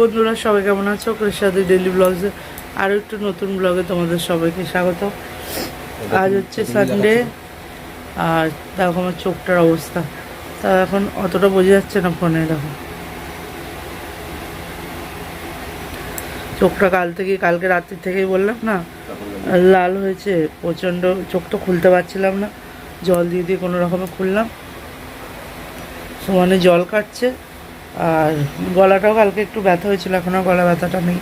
বন্ধুরা সবাই কেমন আছো? সাথে ডেলি ব্লগসে আরও একটু নতুন ব্লগে তোমাদের সবাইকে স্বাগত। আজ হচ্ছে সানডে আর দেখো আমার চোখটার অবস্থা। তা এখন অতটা বোঝা যাচ্ছে না ফোনে দেখো। চোখটা কাল থেকে কালকে রাত্রি থেকেই বললাম না লাল হয়েছে প্রচণ্ড চোখ তো খুলতে পারছিলাম না। জল দিয়ে দিয়ে কোনো রকমে খুললাম। সমানে জল কাটছে। আর গলাটাও কালকে একটু ব্যথা হয়েছিল, এখনও গলা ব্যথাটা নেই।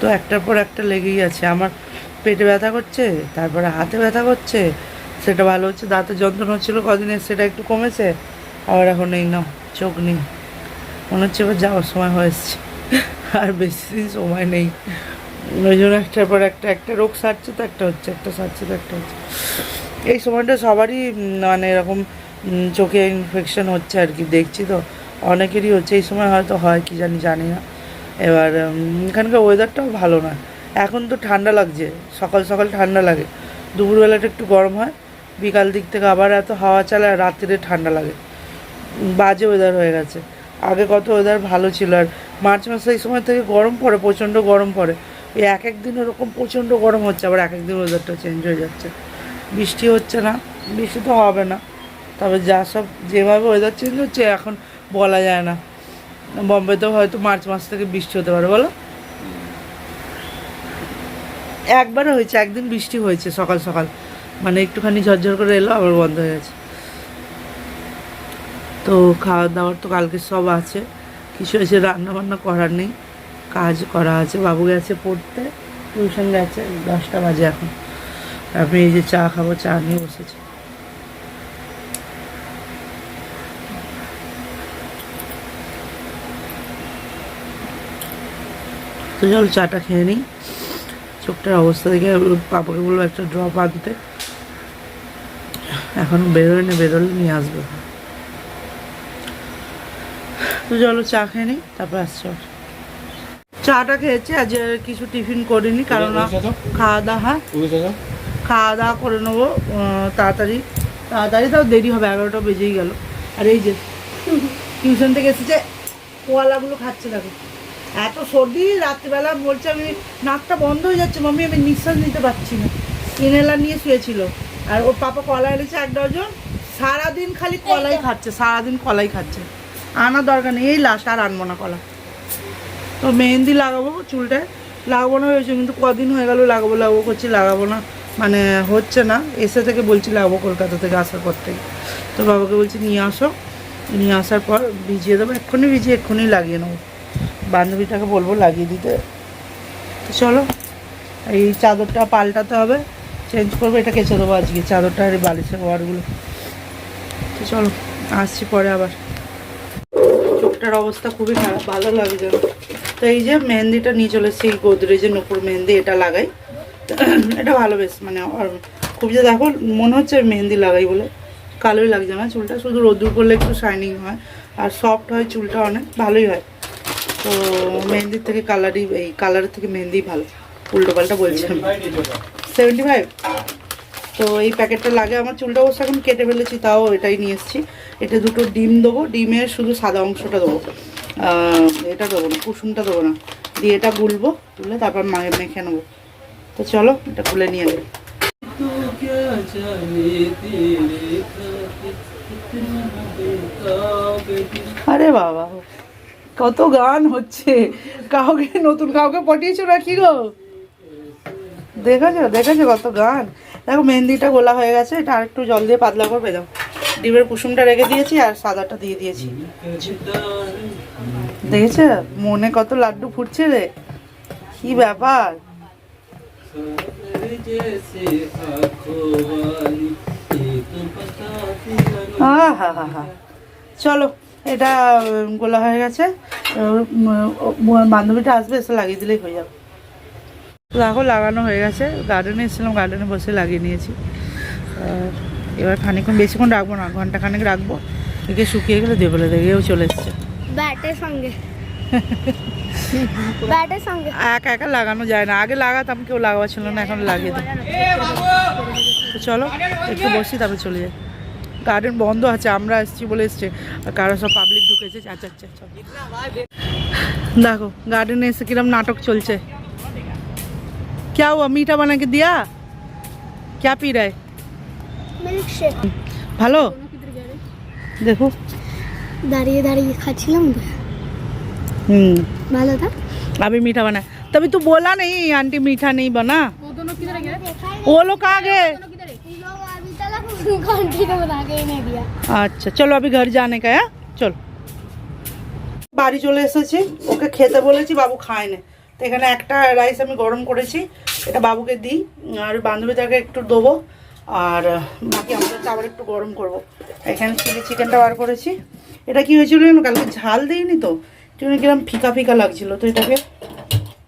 তো একটার পর একটা লেগেই আছে। আমার পেটে ব্যথা করছে, তারপরে হাতে ব্যথা করছে, সেটা ভালো হচ্ছে দাঁতের যন্ত্রণা হচ্ছিল কদিনের সেটা একটু কমেছে, আবার এখন এই না চোখ নেই। মনে হচ্ছে এবার যাওয়ার সময় হয়েছে আর বেশি দিন সময় নেই। ওই জন্য একটার পর একটা একটা রোগ সারছে তো একটা হচ্ছে, একটা সারছে তো একটা হচ্ছে। এই সময়টা সবারই মানে এরকম চোখে ইনফেকশন হচ্ছে আর কি, দেখছি তো। অনেকেরই হচ্ছে, এই সময় হয়তো হয়, কি জানি জানি না। এবার এখানকার ওয়েদারটাও ভালো না। এখন তো ঠান্ডা লাগছে, সকাল সকাল ঠান্ডা লাগে। দুপুরবেলাটা একটু গরম হয়, বিকাল দিক থেকে আবার এত হাওয়া চালায় আর রাত্রিরে ঠান্ডা লাগে। বাজে ওয়েদার হয়ে গেছে। আগে কত ওয়েদার ভালো ছিল আর মার্চ মাসে এই সময় থেকে গরম পড়ে, প্রচণ্ড গরম পড়ে। এই এক এক দিন ওরকম প্রচণ্ড গরম হচ্ছে, আবার এক এক দিন ওয়েদারটা চেঞ্জ হয়ে যাচ্ছে। বৃষ্টি হচ্ছে না, বৃষ্টি তো হবে না। তবে যা সব যেভাবে ওয়েদার চেঞ্জ হচ্ছে, এখন বলা যায় না। বম্বেতেও হয়তো মার্চ মাস থেকে বৃষ্টি হতে পারে, বলো। একবারও হয়েছে, একদিন বৃষ্টি হয়েছে, সকাল সকাল। মানে একটুখানি ঝরঝর করে এলো, আবার বন্ধ হয়ে গেছে। তো খাওয়া দাওয়ার তো কালকে সব আছে। কিছু এসে রান্না বান্না করার নেই। কাজ করা আছে। বাবু গেছে পড়তে। টিউশন গেছে, দশটা বাজে এখন। আমি এই যে চা খাব, চা নিয়ে বসেছি। তো চলো চাটা খেয়ে নিই। চোখটার অবস্থা দেখে পাপাকে বলব একটা ড্রপ আনতে। এখন বেরোয় না বেরোলে নিয়ে আসবে। তো চলো চা খেয়ে নিই তারপর আসছি। চাটা খেয়েছি আজ কিছু টিফিন করিনি কারণ খাওয়া দাওয়া হ্যাঁ। খাওয়া দাওয়া করে নেব তাড়াতাড়ি। তাড়াতাড়ি তাও দেরি হবে এগারোটা বেজেই গেল। আর এই যে টিউশন থেকে এসেছে কোয়ালাগুলো খাচ্ছে দেখো। এত সর্দি রাত্রিবেলা বলছে আমি নাকটা বন্ধ হয়ে যাচ্ছে মাম্মি আমি নিঃশ্বাস নিতে পারছি না। ইনহেলার নিয়ে শুয়েছিল। আর ওর পাপা কলা এনেছে এক ডজন সারাদিন খালি কলাই খাচ্ছে সারাদিন কলাই খাচ্ছে। আনার দরকার নেই এই লাস্ট আর আনব না কলা। তো মেহেন্দি লাগাবো চুলটায় লাগাবো না হয়েছে কিন্তু কদিন হয়ে গেল লাগাবো লাগাবো করছি লাগাবো না। মানে হচ্ছে না এসে থেকে বলছি লাগাবো কলকাতা থেকে আসার পর থেকে। তো বাবাকে বলছি নিয়ে আসো। নিয়ে আসার পর ভিজিয়ে দেবো এক্ষুনি ভিজিয়ে এক্ষুনি লাগিয়ে নেব। বান্ধবীটাকে বলব লাগিয়ে দিতে। চলো, এই চাদরটা পাল্টাতে হবে চেঞ্জ করব, এটা কেচে দেবো আজকে, চাদরটা আর বালিশের ওয়ারগুলো। তো চলো, আসছি পরে আবার। চোখটার অবস্থা খুবই খারাপ, ভালো লাগে যেন তো এই যে মেহেন্দিটা নিয়ে চলে এসেছি, এই গোদরেজের নপুর মেহেন্দি, এটা লাগাই। এটা ভালো বেশ মানে খুব যে দেখো, মনে হচ্ছে মেহেন্দি লাগাই বলে। কালোই লাগছে না চুলটা, শুধু রোদ্দুর করলে একটু শাইনিং হয়, আর সফট হয় চুলটা অনেক, ভালোই হয়। তো মেহেন্দির থেকে কালারই এই কালারের থেকে মেহেন্দি ভালো। উল্টো পাল্টা বলছিলাম সেভেন্টি ফাইভ তো এই প্যাকেটটা লাগে আমার চুলটা অবশ্য এখন কেটে ফেলেছি, তাও এটাই নিয়ে এসেছি। এটা দুটো ডিম দেবো, ডিমের শুধু সাদা অংশটা দেবো। এটা দেবো না, কুসুমটা দেবো না। দিয়ে এটা গুলবো, তুলে তারপর মায়ে মেখে নেব। তো চলো, এটা গুলে নিয়ে যাব আরে বাবা কত গান হচ্ছে? কাউকে, নতুন কাউকে পটিয়েছো না কি গো? দেখেছ দেখেছ কত গান? দেখো, মেহেন্দিটা গোলা হয়ে গেছে, এটা আরেকটু জল দিয়ে পাতলা করবে দাও ডিমের কুসুমটা রেখে দিয়েছি আর সাদাটা দিয়ে দিয়েছি। দেখেছ? মনে কত লাড্ডু ফুটছে রে। কি ব্যাপার? আহা, হা হা। চলো এটা গোলা হয়ে গেছে। বান্ধবীটা আসবে এসে লাগিয়ে দিলেই হয়ে যাবে। দেখো লাগানো হয়ে গেছে। গার্ডেনে এসেছিলাম গার্ডেনে বসে লাগিয়ে নিয়েছি। এবার খানিকক্ষণ বেশিক্ষণ রাখব না ঘণ্টা খানেক রাখব। একে শুকিয়ে গেলে দেবলে দেখেও চলে এসছে। ব্যাটের সঙ্গে। ব্যাটের সঙ্গে। একা একা লাগানো যায় না। আগে লাগাতাম কেউ লাগাবার ছিল না এখন লাগিয়ে দিই। চলো একটু বসি তারপরে চলে যাই। গার্ডেন বন্ধ আছে আমরা এসছি বলে এসছে আর কারো সব পাবলিক ঢুকেছে আচ্ছা আচ্ছা চলো দেখো গার্ডেনে এসে কিরম নাটক চলছে क्या हुआ मीठा बना के दिया क्या पी रहा है মিল্ক শেক ভালো দেখো দাঁড়িয়ে দাঁড়িয়ে খাচ্ছিলাম তো हम्म ভালো था अभी मीठा बना है। तभी तू बोला नहीं आंटी मीठा नहीं बना वो लोग कहाँ गए लोग अभी तक कंटिन्यू बना के ही नहीं दिया আচ্ছা চলো আমি ঘর জানে কা হ্যাঁ চল বাড়ি চলে এসেছি ওকে খেতে বলেছি বাবু খায় না তো এখানে একটা রাইস আমি গরম করেছি এটা বাবুকে দিই আর বান্ধবীটাকে একটু দেবো আর বাকি আমাদের আবার একটু গরম করব। এখানে চিলি চিকেনটা বার করেছি এটা কি হয়েছিল জানো কালকে ঝাল দিইনি তো একটু কিরম ফিকা ফিকা লাগছিল তো এটাকে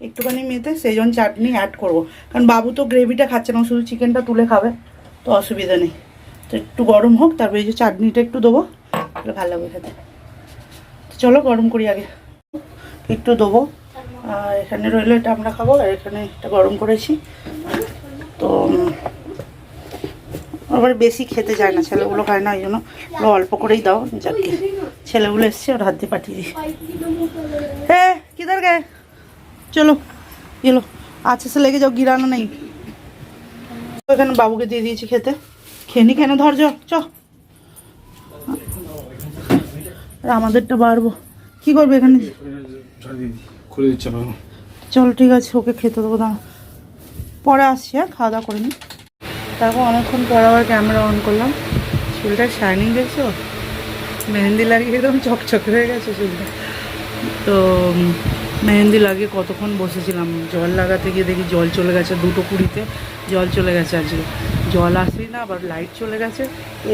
একটুখানি মেতে সেই জন্য চাটনি অ্যাড করবো কারণ বাবু তো গ্রেভিটা খাচ্ছে না ও শুধু চিকেনটা তুলে খাবে তো অসুবিধা নেই তো একটু গরম হোক, তারপরে এই যে চাটনিটা একটু দেবো, তাহলে ভালো লাগবে খেতে। চলো গরম করি আগে। একটু দেবো। আর এখানে রইল, এটা আমরা খাব, আর এখানে এটা গরম করেছি। তো আবার বেশি খেতে যায় না, ছেলেগুলো খায় না, ওই জন্য অল্প করেই দাও, যাকে ছেলেগুলো এসছে, ওর হাত দিয়ে পাঠিয়ে দিই। হ্যাঁ কিধার গে চলো এলো আচ্ছা সে লেগে যাও, গিরানো নেই। এখানে বাবুকে দিয়ে দিয়েছি খেতে। খেনি কেন ধরছ চ। আর আমাদেরটা বাড়বো। কি করবে এখানে? খুলে দিচ্ছে বাবু চল ঠিক আছে ওকে খেতে দেবো দাঁড়া। পরে আসছি হ্যাঁ খাওয়া দাওয়া করে নি। তারপর অনেকক্ষণ পর আবার ক্যামেরা অন করলাম। চুলটা শাইনিং দেখছ? মেহেন্দি লাগিয়ে একদম চকচক হয়ে গেছে চুলটা। তো মেহেন্দি লাগিয়ে কতক্ষণ বসেছিলাম? জল লাগাতে গিয়ে দেখি জল চলে গেছে দুটো কুড়িতে। জল চলে গেছে আজকে। জল আসেই না, আবার লাইট চলে গেছে।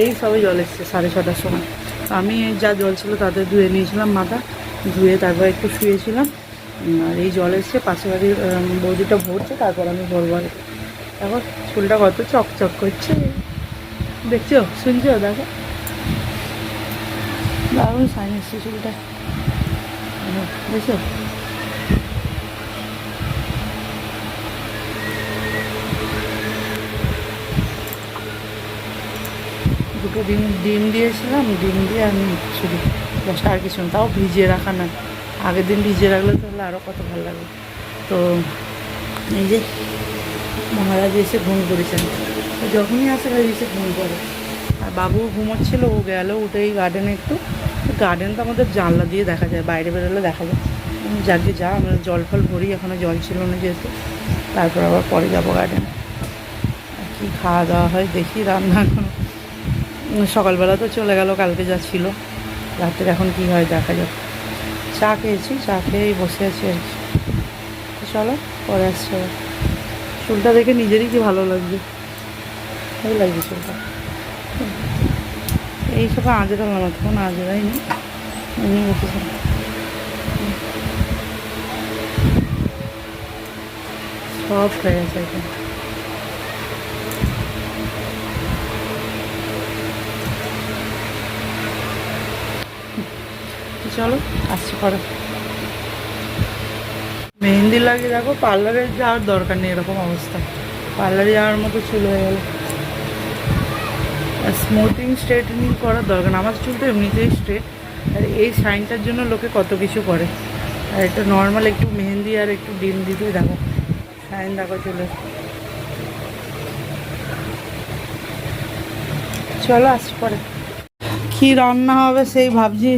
এই সবে জল এসছে সাড়ে ছটার সময়। আমি যা জল ছিল তাতে ধুয়ে নিয়েছিলাম মাথা, ধুয়ে তারপর একটু শুয়েছিলাম। আর এই জল এসছে পাশে বাড়ির বৌদিটা ভরছে, তারপর আমি ভরবো আর। দেখো, চুলটা কত চকচক করছে। দেখছ? শুনছো? দেখো। দারুণ সাইন এসছে চুলটা। দেখছ? দুটো ডিম ডিম দিয়েছিলাম, ডিম দিয়ে আমি শুধু দশটা আর কিছু না, তাও ভিজিয়ে রাখা না। আগের দিন ভিজিয়ে রাখলে তাহলে আরও কত ভালো লাগবে। তো এই যে মহারাজ এসে ঘুম করেছেন। যখনই আসে রাজ এসে ঘুম করে। আর বাবু ঘুমোচ্ছিল, ও গেল উঠেই গার্ডেনে একটু। গার্ডেন তো আমাদের জানলা দিয়ে দেখা যায়, বাইরে বেরোলে দেখা যায়। যাকে যা, আমরা জল ফল ভরি এখনও জল ছিল না যেহেতু। তারপর আবার পরে যাব গার্ডেনে কি খাওয়া দাওয়া হয়, দেখি রান্না এখন সকালবেলা তো চলে গেল, কালকে যা ছিল। রাত্রে এখন কি হয় দেখা যাক। চা খেয়েছি, চা খেয়েই বসে আছি আর কি। চলো, পরে আসছে। চুলটা দেখে নিজেরই কি ভালো লাগবে ভালো লাগছে চুলটা। এই সব আজরালাম তখন আজরাইনি এমনি বসেছিলাম সব হয়ে গেছে এখন। চলো, আসছি পরে। মেহেন্দি লাগিয়ে দেখো পার্লারে যাওয়ার দরকার নেই এরকম অবস্থা। পার্লারে যাওয়ার মতো চুল হয়ে গেল। স্মুথিং স্ট্রেটনিং করার দরকার আমার চুলটা এমনিতেই স্ট্রেট আর এই শাইনটার জন্য লোকে কত কিছু করে। আর এটা নর্মাল একটু মেহেন্দি আর একটু ডিম দিতে দেখো। শাইন দেখো চুলে। চলো, আসছি পরে। কী রান্না হবে সেই ভাবছি।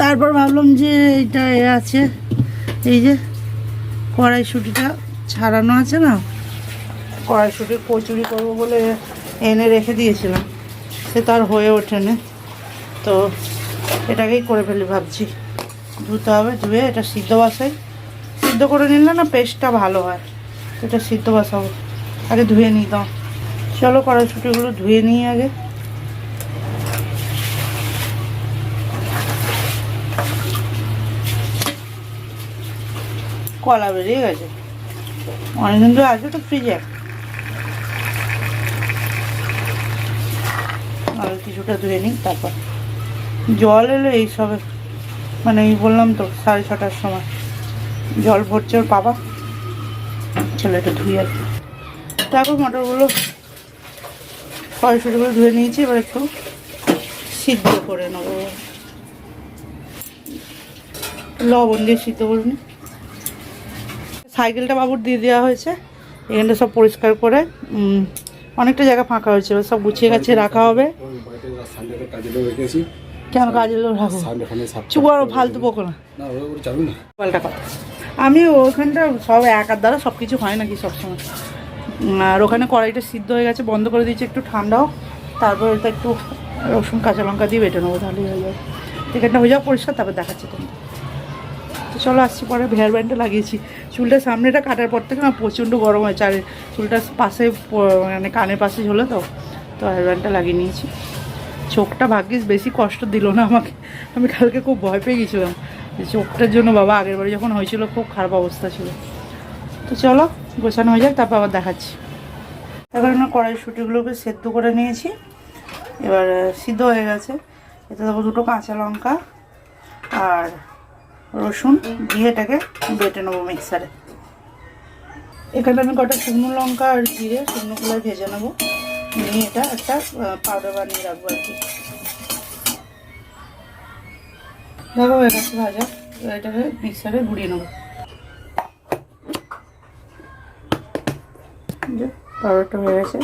তারপর ভাবলাম যে এটা এ আছে, এই যে কড়াইশুটিটা ছাড়ানো আছে না কড়াইশুটির কচুরি করব বলে এনে রেখে দিয়েছিলাম, সে তার হয়ে ওঠেনি। তো এটাকেই করে ফেলি ভাবছি, ধুতে হবে, ধুয়ে এটা সিদ্ধ বসাই সিদ্ধ করে নিলে না পেস্টটা ভালো হয়, এটা সিদ্ধ বসাবো আগে ধুয়ে নিই দাও চলো কড়াইশুটিগুলো ধুয়ে নিই আগে। কলা বেরিয়ে গেছে। অনেকদিন ধরে আছে তো ফ্রিজে আর কিছুটা ধুয়ে নিই, তারপর। জল এলো এই সবে। মানে এই বললাম তো, সাড়ে ছটার সময়। জল ভরছে ওর বাবা। ছেলেটা ধুয়ে কি। তারপর মটরগুলো। কড়াইশুটিগুলো ধুয়ে নিয়েছি, এবার একটু সিদ্ধ করে নেব। লবণ দিয়ে সিদ্ধ করে নি সাইকেলটা বাবুর দিয়ে দেওয়া হয়েছে। এখানটা সব পরিষ্কার করে অনেকটা জায়গা ফাঁকা হয়েছে সব গুছিয়ে গাছে রাখা হবে। কাজে লোক কেন ফানে সাপ চুপ আর ফালতু বকো না। পাল্টা কথা আমি ওখানটা সব একার দ্বারা সব কিছু হয় নাকি সবসময়। আর ওখানে কড়াইটা সিদ্ধ হয়ে গেছে বন্ধ করে দিয়েছি একটু ঠান্ডাও। তারপর এটা একটু রসুন কাঁচা লঙ্কা দিয়ে বেটে নেব তাহলেই হয়ে যাবে। চিকেনটা হয়ে যাও পরিষ্কার তারপর দেখাচ্ছি তোমাকে। তো চলো আসছি, পরে হেয়ার ব্যান্ডটা লাগিয়েছি। চুলটা সামনেটা কাটার পর থেকে না প্রচণ্ড গরম হয়েছে, আর চুলটা পাশে মানে কানের পাশে ঝোলে তো তো হেয়ার ব্যান্ডটা লাগিয়ে নিয়েছি। চোখটা ভাগ্যিস বেশি কষ্ট দিল না আমাকে, আমি কালকে খুব ভয় পেয়ে গেছিলাম চোখটার জন্য বাবা, আগের বারে যখন হয়েছিল খুব খারাপ অবস্থা ছিল। তো চলো, গোছানো হয়ে যাক, তারপর আবার দেখাচ্ছি। এখন আমরা কড়াইশুটিগুলোকে সেদ্ধ করে নিয়েছি। এবার সিদ্ধ হয়ে গেছে। এতে দেবো দুটো কাঁচা লঙ্কা আর রসুন দিয়ে এটাকে বেটে নেব মিক্সারে। এখানে আমি কটা শুকনো লঙ্কা আর জিরে, শুকনো কলায় ভেজে নেব। নিয়ে এটা একটা পাউডার বানিয়ে রাখব আর কি। দেখো গেছে ভাজা। এটাকে মিক্সারে গুঁড়িয়ে নেব। পাউডারটা হয়ে গেছে।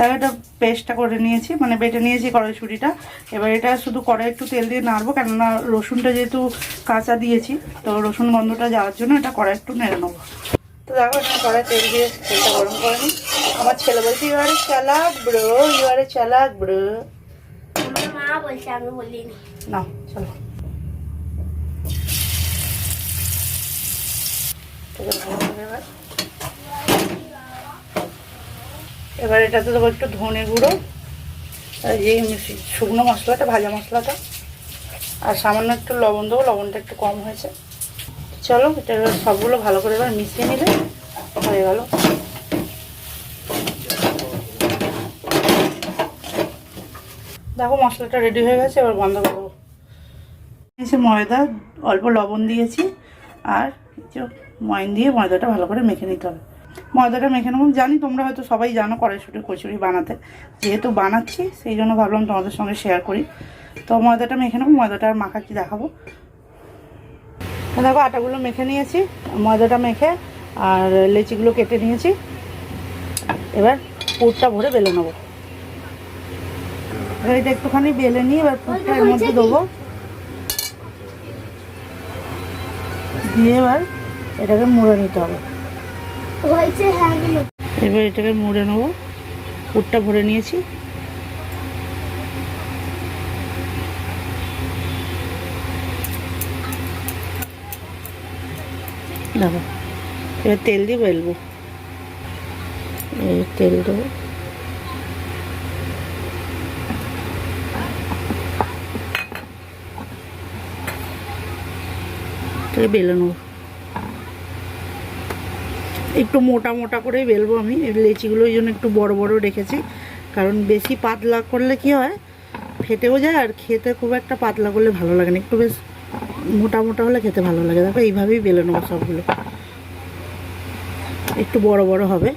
তাহলে এটা পেস্টটা করে নিয়েছি মানে বেটে নিয়েছি কড়াইশুটিটা। এবার এটা শুধু কড়াই একটু তেল দিয়ে নাড়বো কেননা রসুনটা যেহেতু কাঁচা দিয়েছি তো রসুন গন্ধটা যাওয়ার জন্য এটা কড়াই একটু নেড়ে নেব। তো দেখো এখানে কড়াই তেল দিয়ে তেলটা গরম করে নিই। আমার ছেলে বলছে ইউয়ারে চালাক ব্রো ইউয়ারে চালাক ব্রো আমার মা বলছে আমি বলিনি। না চলো। এবার এবার এটাতে দেবো একটু ধনে গুঁড়ো এই শুকনো মশলাটা, ভাজা মশলাটা, আর সামান্য একটু লবণ দেবো, লবণটা একটু কম হয়েছে। চলো, এটা এবার সবগুলো ভালো করে এবার মিশিয়ে নিলে হয়ে গেল। দেখো, মশলাটা রেডি হয়ে গেছে, এবার বন্ধ করব নিয়েছি ময়দা, অল্প লবণ দিয়েছি, আর ময়ন দিয়ে ময়দাটা ভালো করে মেখে নিতে হবে। ময়দাটা মেখে নেব। জানি তোমরা হয়তো সবাই জানো কড়াইশুটি, কচুরি বানাতে। যেহেতু বানাচ্ছি, সেই জন্য ভাবলাম তোমাদের সঙ্গে শেয়ার করি। তো ময়দাটা মেখে নেব, ময়দাটা আর মাখাচ্ছি দেখাবো? দেখো, আটাগুলো মেখে নিয়েছি, ময়দাটা মেখে আর লেচিগুলো কেটে নিয়েছি। এবার পুরটা ভরে বেলে নেব। এটা একটুখানি বেলে নিয়ে এবার পুরটা এর মধ্যে দেবো। দিয়ে এবার এটাকে মুড়ে নিতে হবে। হ্যাঁ এবার এটাকে মুড়ে নেব। পুরটা ভরে নিয়েছি। দেখো, এবার তেল দিয়ে বেলবো। এই তেল দেবো। বেলে নেব। একটু মোটা মোটা করে বেলবো আমি। লেচিগুলো ওই জন্য একটু বড় বড় রেখেছি। কারণ বেশি পাতলা করলে কি হয়, ফেটেও যায় আর খেতে খুব একটা পাতলা করলে ভালো লাগে না। একটু বেশ মোটা মোটা হলে খেতে ভালো লাগে। দেখো এইভাবেই বেলে নেব সবগুলো। একটু বড় বড় হবে।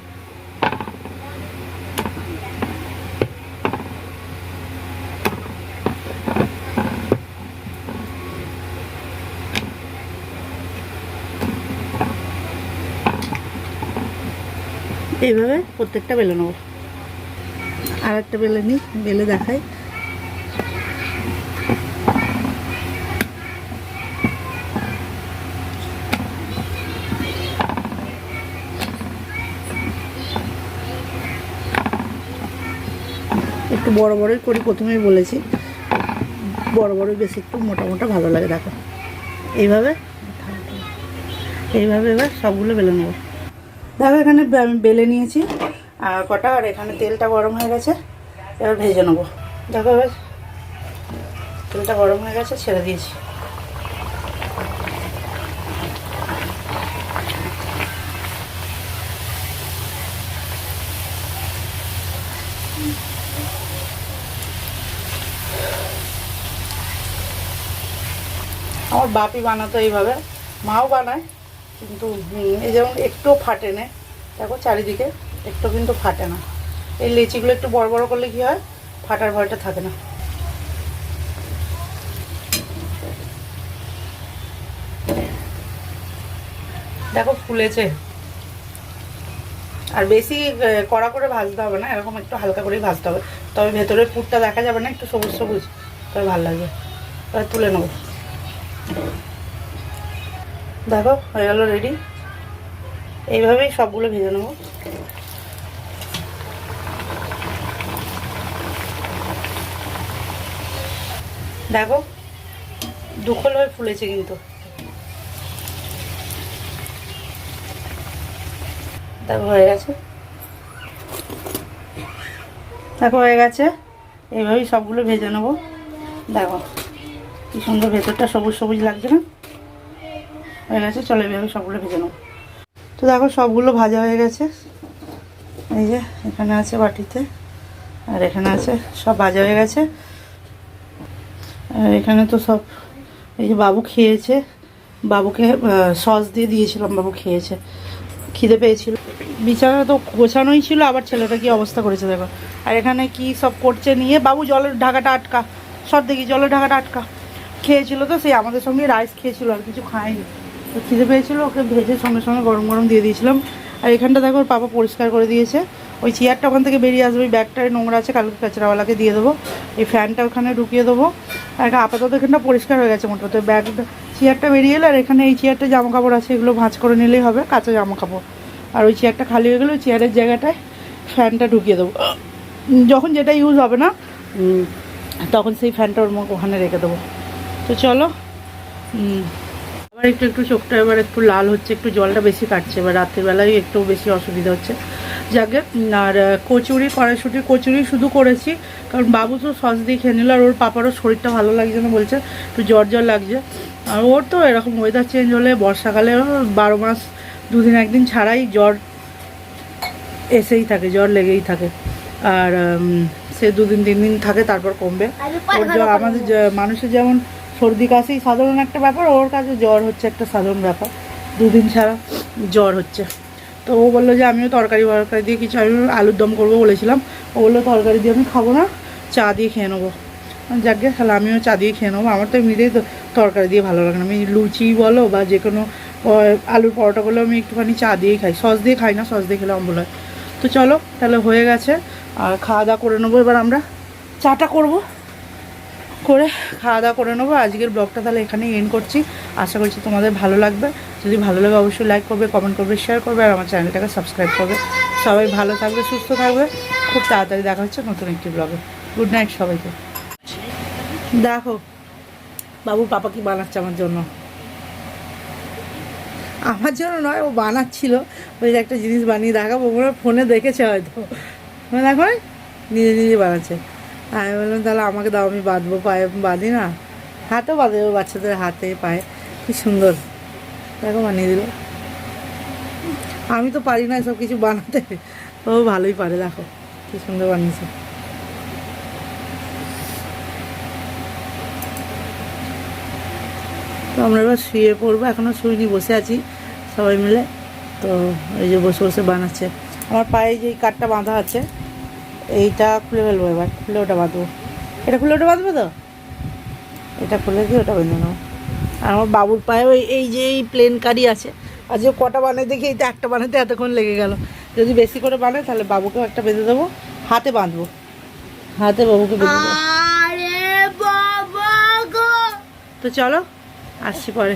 এইভাবে প্রত্যেকটা বেলে নেব। আর একটা বেলে নিই, বেলে দেখাই। একটু বড় বড়ই করি, প্রথমেই বলেছি। বড় বড়ই বেশি একটু মোটা মোটা ভালো লাগে, দেখো। এইভাবে এইভাবে এবার সবগুলো বেলে নেব। দেখো, এখানে আমি বেলে নিয়েছি, আর কটা, আর এখানে তেলটা গরম হয়ে গেছে, এবার ভেজে নেব। দেখো, এবার তেলটা গরম হয়ে গেছে, ছেড়ে দিয়েছি। আমার বাপি বানাতো এইভাবে, মাও বানায়। কিন্তু এই যেমন একটুও ফাটে না, দেখো চারিদিকে একটু কিন্তু ফাটে না। এই লেচিগুলো একটু বড় বড় করলে কী হয়? ফাটার ভয়টা থাকে না। দেখো ফুলেছে। আর বেশি কড়া করে ভাজতে হবে না, এরকম একটু হালকা করেই ভাজতে হবে। তবে ভেতরের পুরটা দেখা যাবে না, একটু সবুজ সবুজ, তবে ভালো লাগবে। তবে তুলে নেব। দেখো, হয়ে গেল রেডি এইভাবেই সবগুলো ভেজে নেব। দেখো, দুখল হয়ে ফুলেছে কিন্তু। দেখো, হয়ে গেছে। দেখো, হয়ে গেছে। এইভাবেই সবগুলো ভেজে নেব। দেখো, কি সুন্দর ভেতরটা সবুজ সবুজ লাগছে না? হয়ে গেছে, চলো এইভাবে সবগুলো ভেজে নেব। তো দেখো, সবগুলো ভাজা হয়ে গেছে। এই যে, এখানে আছে বাটিতে, আর এখানে আছে, সব ভাজা হয়ে গেছে। আর এখানে তো সব, এই যে বাবু খেয়েছে, বাবুকে সস দিয়ে দিয়েছিলাম, বাবু খেয়েছে। খিদে পেয়েছিল। বিছানা তো গোছানোই ছিল, আবার ছেলেটা কি অবস্থা করেছে দেখো। আর এখানে কি সব করছে নিয়ে, বাবু জলের ঢাকাটা আটকা। সব দেখি, জলের ঢাকাটা আটকা। খেয়েছিল তো, সেই আমাদের সঙ্গে রাইস খেয়েছিল, আর কিছু খায়নি। তো খিদে পেয়েছিল, ওকে ভেজে সঙ্গে সঙ্গে গরম গরম দিয়ে দিয়েছিলাম। আর এখানটা দেখো, ওর পাপা পরিষ্কার করে দিয়েছে। ওই চেয়ারটা ওখান থেকে বেরিয়ে আসবে, ওই ব্যাগটায় নোংরা আছে, কালকে কাঁচরাওয়ালাকে দিয়ে দেবো। এই ফ্যানটা ওখানে ঢুকিয়ে দেবো। আর আপাতত এখানটা পরিষ্কার হয়ে গেছে মোটামুটি। ব্যাগটা চেয়ারটা বেরিয়ে এলে আর এখানে এই চেয়ারটা জামা কাপড় আছে, এগুলো ভাঁজ করে নিলেই হবে, কাঁচা জামা কাপড় আর ওই চেয়ারটা খালি হয়ে গেলে ওই চেয়ারের জায়গাটায় ফ্যানটা ঢুকিয়ে দেবো। যখন যেটা ইউজ হবে না তখন সেই ফ্যানটা ওর মুখ ওখানে রেখে দেবো। তো চলো আবার একটু একটু চোখটা এবার একটু লাল হচ্ছে একটু জলটা বেশি কাটছে এবার রাত্রিবেলায় একটু বেশি অসুবিধা হচ্ছে। যাকে আর কচুরি কড়াইশুটি কচুরি শুধু করেছি কারণ বাবু তো সস দিয়ে খেয়ে নিল আর ওর পাপারও শরীরটা ভালো লাগছে না বলছে একটু জ্বর জ্বর লাগছে। আর ওর তো এরকম ওয়েদার চেঞ্জ হলে বর্ষাকালে বারো মাস দুদিন একদিন ছাড়াই জ্বর এসেই থাকে জ্বর লেগেই থাকে। আর সে দুদিন তিন দিন থাকে তারপর কমবে। ওর জ্বর আমাদের মানুষের যেমন সর্দি কাশি, সাধারণ একটা ব্যাপার, ওর কাছে জ্বর হচ্ছে একটা সাধারণ ব্যাপার। দুদিন ছাড়া জ্বর হচ্ছে। তো ও বলল যে, আমিও তরকারি ফরকারি দিয়ে কিছু, আমি আলুর দম করব বলেছিলাম। ও বলল, তরকারি দিয়ে আমি খাব না, চা দিয়ে খেয়ে নেব। যাকে তাহলে আমিও চা দিয়ে খেয়ে নেব। আমার তো এমনিতেই তরকারি দিয়ে ভালো লাগে না। আমি লুচি বলো বা যে কোনো আলুর পরোটা বলো, আমি একটুখানি চা দিয়েই খাই। সস দিয়ে খাই না, সস দিয়ে খেলে অম্বল হয়। তো চলো, তাহলে হয়ে গেছে। আর খাওয়া দাওয়া করে নেব এবার আমরা। চাটা করব। করে খাওয়া দাওয়া করে নেব। আজকের ব্লগটা তাহলে এখানেই এন্ড করছি। আশা করছি তোমাদের ভালো লাগবে। যদি ভালো লাগে অবশ্যই লাইক করবে কমেন্ট করবে শেয়ার করবে, আর আমার চ্যানেলটাকে সাবস্ক্রাইব করবে। সবাই ভালো থাকবে, সুস্থ থাকবে। খুব তাড়াতাড়ি দেখা হচ্ছে নতুন একটি ব্লগে। গুড নাইট সবাইকে। দেখো, বাবু পাপা কি বানাচ্ছে আমার জন্য? আমার জন্য নয়, ও বানাচ্ছিল। ওই যে একটা জিনিস বানিয়ে দেখাবো হয় ফোনে দেখেছে হয়তো। মনে দেখো, নিজে নিজে বানাচ্ছে। আমি বললাম, তাহলে আমাকে দাও, আমি বাঁধবো পায়ে, বাঁধি না? হাতেও বাঁধে বাচ্চাদের হাতে, পায়ে। কি সুন্দর। দেখো বানিয়ে দিল। আমি তো পারি না সব কিছু বানাতে। ও ভালোই পারে, দেখো। কি সুন্দর বানিয়েছে। তো আমরা এবার শুয়ে পড়ব। এখনও শুইনি, বসে আছি সবাই মিলে। তো এই যে বসে বসে বানাচ্ছে। আমার পায়ে যে কাঠটা বাঁধা আছে এইটা খুলে ফেলব এবার খুলে ওটা বাঁধবো। এটা খুলে ওটা বাঁধবো তো? এটা খুলে দিয়ে ওটা বেঁধে নেব। আর আমার বাবুর পায়ে ওই এই যে এই প্লেন কারি আছে আজকে কটা বানাই দেখি এইটা একটা বানাতে এতক্ষণ লেগে গেল। যদি বেশি করে বানায় তাহলে বাবুকেও একটা বেঁধে দেবো হাতে বাঁধবো। হাতে বাবুকে বেঁধে দেবো। আরে তো চলো আসছি পরে।